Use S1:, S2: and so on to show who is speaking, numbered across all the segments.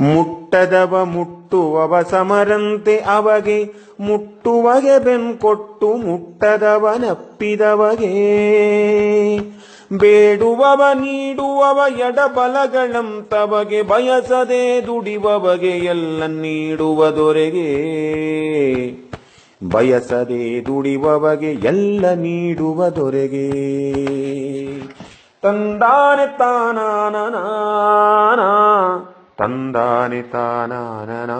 S1: ಮುಟ್ಟದವ ಮುಟ್ಟುವವ ಸಮರಂತೆ ಅವಗೆ, ಮುಟ್ಟುವಗೆ ಬೆನ್ಕೊಟ್ಟು ಮುಟ್ಟದವನಪ್ಪಿದವಗೆ ಬೇಡುವವ ನೀಡುವವ ಎಡಬಲಗಳಂತವಗೆ ಬಯಸದೆ ದುಡಿವವಗೆ ಎಲ್ಲ ನೀಡುವ ದೊರೆಗೆ. ಬಯಸದೆ ದುಡಿವವಗೆ ಎಲ್ಲ ನೀಡುವ ದೊರೆಗೆ. ತಂದಾನೆ ತಾನಾನನ ತಂದಾನೆ ತಾನಾನನ,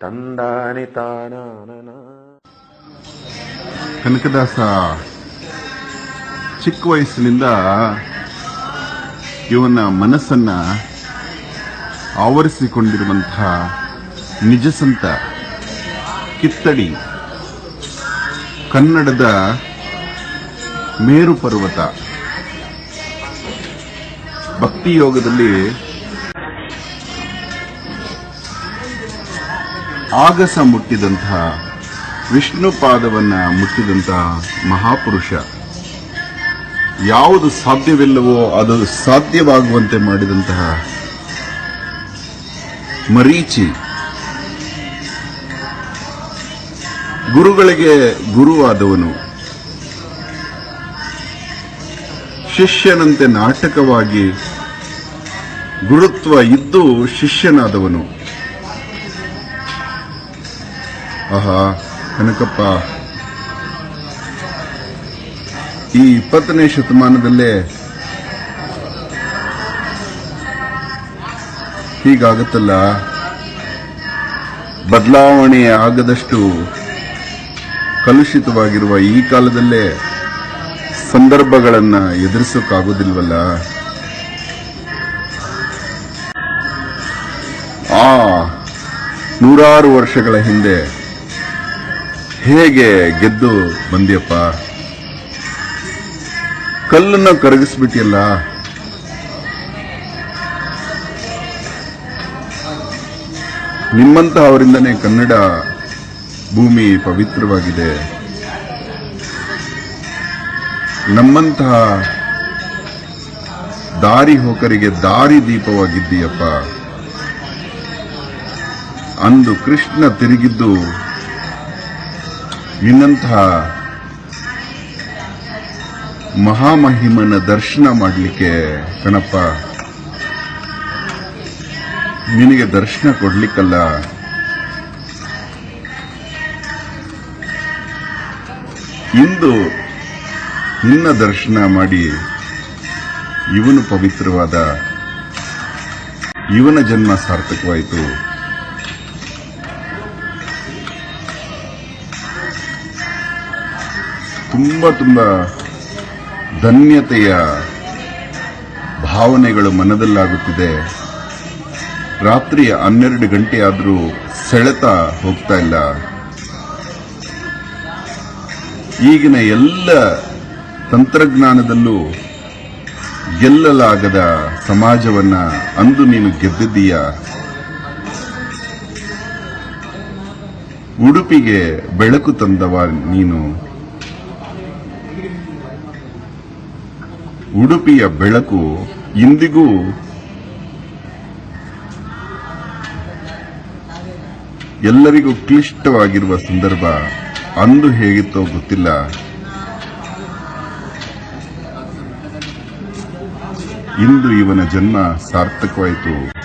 S1: ತಂದಾನಿ ತಾನಾನನ.
S2: ಕನಕದಾಸ ಚಿಕ್ಕ ವಯಸ್ಸಿನಿಂದ ಇವನ ಮನಸ್ಸನ್ನ ಆವರಿಸಿಕೊಂಡಿರುವಂತಹ ನಿಜಸಂತ ಕಿತ್ತಡಿ ಕನ್ನಡದ ಮೇರು ಪರ್ವತ ಭಕ್ತಿ ಆಗಸ ಮುಟ್ಟಿದಂತಹ ವಿಷ್ಣು ಪಾದವನ್ನು ಮುಟ್ಟಿದಂತಹ ಮಹಾಪುರುಷ. ಯಾವುದು ಸಾಧ್ಯವಿಲ್ಲವೋ ಅದು ಸಾಧ್ಯವಾಗುವಂತೆ ಮಾಡಿದಂತಹ ಮರೀಚಿ. ಗುರುಗಳಿಗೆ ಗುರುವಾದವನು. ಶಿಷ್ಯನಂತೆ ನಾಟಕವಾಗಿ ಗುರುತ್ವ ಇದ್ದು ಶಿಷ್ಯನಾದವನು. ಆಹಾ ಕನಕಪ್ಪ ಈ ಇಪ್ಪತ್ತನೇ ಶತಮಾನದಲ್ಲೇ ಹೀಗಾಗುತ್ತಲ್ಲ? ಬದಲಾವಣೆ ಆಗದಷ್ಟು ಕಲುಷಿತವಾಗಿರುವ ಈ ಕಾಲದಲ್ಲೇ ಸಂದರ್ಭಗಳನ್ನು ಎದುರಿಸೋಕ್ಕಾಗೋದಿಲ್ವಲ್ಲ ಆ ನೂರಾರು ವರ್ಷಗಳ ಹಿಂದೆ ಹೇಗೆ ಗೆದ್ದು ಬಂದಿಯಪ್ಪ? ಕಲ್ಲನ್ನ ಕರಗಿಸ್ಬಿಟ್ಟಿಯಲ್ಲ? ನಿಮ್ಮಂತಹ ಅವರಿಂದನೇ ಕನ್ನಡ ಭೂಮಿ ಪವಿತ್ರವಾಗಿದೆ. ನಮ್ಮಂತಹ ದಾರಿ ಹೋಕರಿಗೆ ದಾರಿ ದೀಪವಾಗಿದ್ದೀಯಪ್ಪ. ಅಂದು ಕೃಷ್ಣ ತಿರುಗಿದ್ದು ನಿನ್ನಂತಹ ಮಹಾಮಹಿಮನ ದರ್ಶನ ಮಾಡಲಿಕ್ಕೆ ಕಣಪ್ಪ, ನಿನಗೆ ದರ್ಶನ ಕೊಡ್ಲಿಕ್ಕಲ್ಲ. ಇಂದು ನಿನ್ನ ದರ್ಶನ ಮಾಡಿ ಇವನು ಪವಿತ್ರವಾದ ಇವನ ಜನ್ಮ ಸಾರ್ಥಕವಾಯಿತು. ತುಂಬಾ ತುಂಬ ಧನ್ಯತೆಯ ಭಾವನೆಗಳು ಮನದಲ್ಲಾಗುತ್ತಿದೆ. ರಾತ್ರಿಯ ಹನ್ನೆರಡು ಗಂಟೆ ಆದರೂ ಸೆಳೆತ ಹೋಗ್ತಾ ಇಲ್ಲ. ಈಗಿನ ಎಲ್ಲ ತಂತ್ರಜ್ಞಾನದಲ್ಲೂ ಗೆಲ್ಲಲಾಗದ ಸಮಾಜವನ್ನ ಅಂದು ನೀನು ಗೆದ್ದಿದ್ದೀಯ. ಉಡುಪಿಗೆ ಬೆಳಕು ತಂದವ ನೀನು. ಉಡುಪಿಯ ಬೆಳಕು ಇಂದಿಗೂ ಎಲ್ಲರಿಗೂ ಕ್ಲಿಷ್ಟವಾಗಿರುವ ಸಂದರ್ಭ ಅಂದು ಹೇಗಿತ್ತೋ ಗೊತ್ತಿಲ್ಲ. ಇಂದು ಇವನ ಜನ್ಮ ಸಾರ್ಥಕವಾಯಿತು.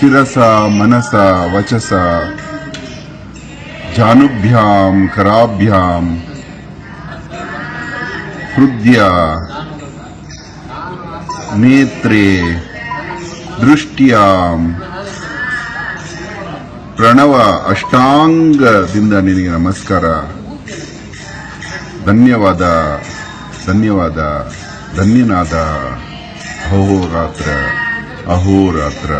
S2: ಶಿರಸ ಮನಸ, ವಚಸ, ಜಾನುಭ್ಯಾಂ, ಕರಾಭ್ಯಾಂ, ಹೃದಯ, ನೇತ್ರೇ, ದೃಷ್ಟಿಯಾಂ, ಪ್ರಣವ, ಅಷ್ಟಾಂಗದಿಂದ ನಿನಗೆ ನಮಸ್ಕಾರ. ಧನ್ಯವಾದ ಧನ್ಯವಾದ, ಧನ್ಯನಾದ. ಅಹೋರಾತ್ರ ಅಹೋರಾತ್ರ.